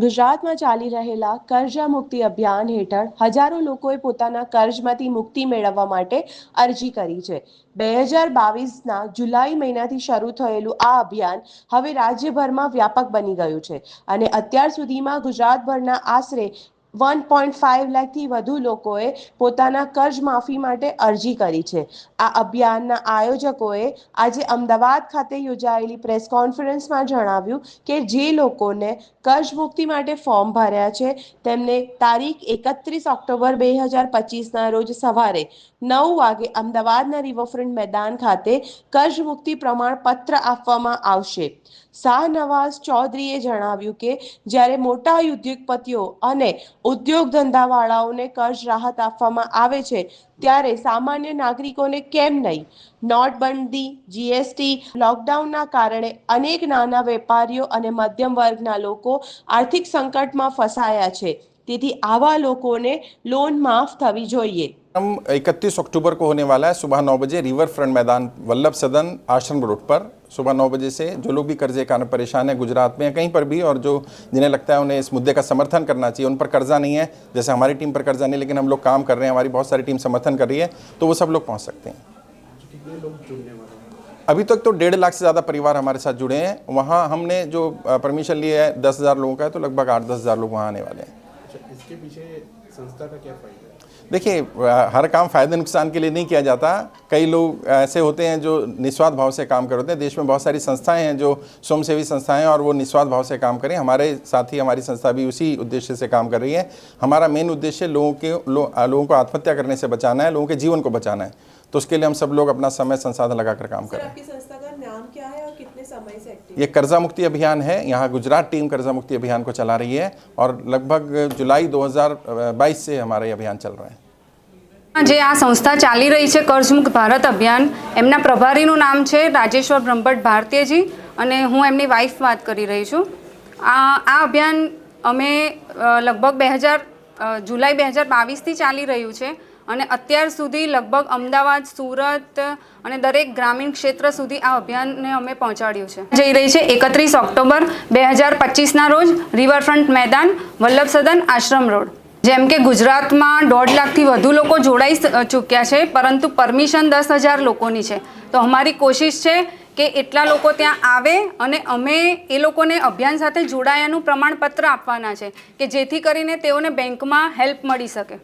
ગુજરાતમાં ચાલી રહેલા કર્જા મુક્તિ અભિયાન હેઠળ હજારો લોકોએ પોતાના કર્જમાંથી મુક્તિ મેળવવા માટે અરજી કરી છે. બે હજાર બાવીસના જુલાઈ મહિનાથી શરૂ થયેલું આ અભિયાન હવે રાજ્યભરમાં વ્યાપક બની ગયું છે અને અત્યાર સુધીમાં ગુજરાતભરના આશરે વન પોઈન્ટ ફાઇવ લાખથી વધુ લોકોએ પોતાના કર્જ માફી માટે અરજી કરી છે. આ અભિયાનના આયોજકોએ આજે અમદાવાદ ખાતે યોજાયેલી પ્રેસ કોન્ફરન્સમાં જણાવ્યું કે જે લોકોને કર્જ મુક્તિ માટે ફોર્મ ભર્યા છે, તેમને તારીખ એકત્રીસ ઓક્ટોબર બે હજાર પચીસના રોજ સવારે નવ વાગે અમદાવાદના રિવરફ્રન્ટ મેદાન ખાતે કર્જ મુક્તિ પ્રમાણપત્ર આપવામાં આવશે. શાહનવાઝ ચૌધરીએ જણાવ્યું કે જ્યારે મોટા ઉદ્યોગપતિઓ અને ઉદ્યોગ ધંધાવાળાઓને કર્જ રાહત આપવામાં આવે છે, ત્યારે સામાન્ય નાગરિકોને કેમ નહીં? નોટબંધી, જીએસટી, લોકડાઉનના કારણે અનેક નાના વેપારીઓ અને મધ્યમ વર્ગના લોકો આર્થિક સંકટમાં ફસાયા છે. તેથી આવા લોકોને લોન માફ થવી જોઈએ. हम 31 अक्टूबर को होने वाला है, सुबह नौ बजे रिवर फ्रंट मैदान वल्लभ सदन आश्रम रोड पर। सुबह नौ बजे से जो लोग भी कर्जे के कारण परेशान है, गुजरात में कहीं पर भी, और जो जिन्हें लगता है उन्हें इस मुद्दे का समर्थन करना चाहिए, उन पर कर्जा नहीं है। जैसे हमारी टीम पर कर्जा नहीं, लेकिन हम लोग काम कर रहे हैं, हमारी बहुत सारी टीम समर्थन कर रही है तो वो सब लोग पहुँच सकते हैं। अभी तक तो डेढ़ लाख से ज़्यादा परिवार हमारे साथ जुड़े हैं। वहाँ हमने जो परमिशन लिया है दस हज़ार लोगों का है तो लगभग आठ दस हज़ार लोग वहाँ आने वाले हैं। अच्छा इसके पीछे संस्था का क्या फ़ायदा देखिए हर काम फ़ायदे नुकसान के लिए नहीं किया जाता। कई लोग ऐसे होते हैं जो निस्वार्थ भाव से काम करते हैं। देश में बहुत सारी संस्थाएँ हैं जो स्वयंसेवी संस्थाएँ हैं और वो निस्वार्थ भाव से काम करें। हमारे साथ ही हमारी संस्था भी उसी उद्देश्य से काम कर रही है। हमारा मेन उद्देश्य लोगों के लो, लोगों को आत्महत्या करने से बचाना है लोगों के जीवन को बचाना है। तो उसके लिए हम सब लोग अपना समय संसाधन लगाकर काम कर। रहे हैं आपकी संस्था का नाम क्या है? ये कर्जा मुक्ति अभियान है यहाँ गुजरात टीम कर्जा मुक्ति अभियान को चला रही है और लगभग जुलाई 2022 से हमारा ये अभियान चल रहा है જે આ સંસ્થા ચાલી રહી છે કર્જમુક્ત ભારત અભિયાન એમના પ્રભારીનું નામ છે રાજેશ્વર બ્રહ્મભટ્ટ ભારતીયજી અને હું એમની વાઈફ વાત કરી રહી છું આ આ અભિયાન અમે અ, લગભગ બે હજાર જુલાઈ બે હજાર બાવીસથી ચાલી રહ્યું છે અને અત્યાર સુધી લગભગ અમદાવાદ, સુરત અને દરેક ગ્રામીણ ક્ષેત્ર સુધી આ અભિયાનને અમે પહોંચાડ્યું છે. જઈ રહી છે એકત્રીસ ઓક્ટોબર બે હજાર પચીસના રોજ રિવરફ્રન્ટ મેદાન, વલ્લભ સદન આશ્રમ રોડ. જેમ કે ગુજરાતમાં દોઢ લાખથી વધુ લોકો જોડાઈ ચૂક્યા છે, પરંતુ પરમિશન દસ હજાર લોકોની છે. તો અમારી કોશિશ છે કે એટલા લોકો ત્યાં આવે અને અમે એ લોકોને અભિયાન સાથે જોડાયાનું પ્રમાણપત્ર આપવાના છે કે જેથી કરીને તેઓને બેંકમાં હેલ્પ મળી શકે.